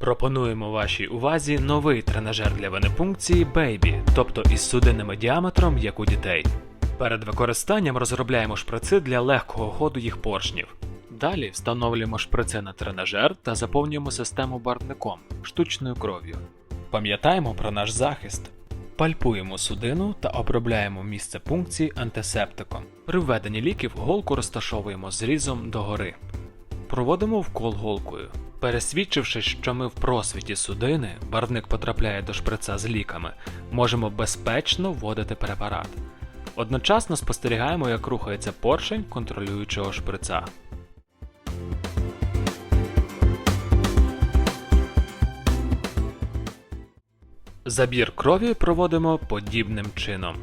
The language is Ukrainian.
Пропонуємо вашій увазі новий тренажер для венепункції Baby, тобто із судинним діаметром, як у дітей. Перед використанням розробляємо шприци для легкого ходу їх поршнів. Далі встановлюємо шприци на тренажер та заповнюємо систему барвником штучною кров'ю. Пам'ятаємо про наш захист. Пальпуємо судину та обробляємо місце пункції антисептиком. При введенні ліків голку розташовуємо зрізом догори. Проводимо вкол голкою. Пересвідчившись, що ми в просвіті судини, барвник потрапляє до шприца з ліками, можемо безпечно вводити препарат. Одночасно спостерігаємо, як рухається поршень контролюючого шприца. Забір крові проводимо подібним чином.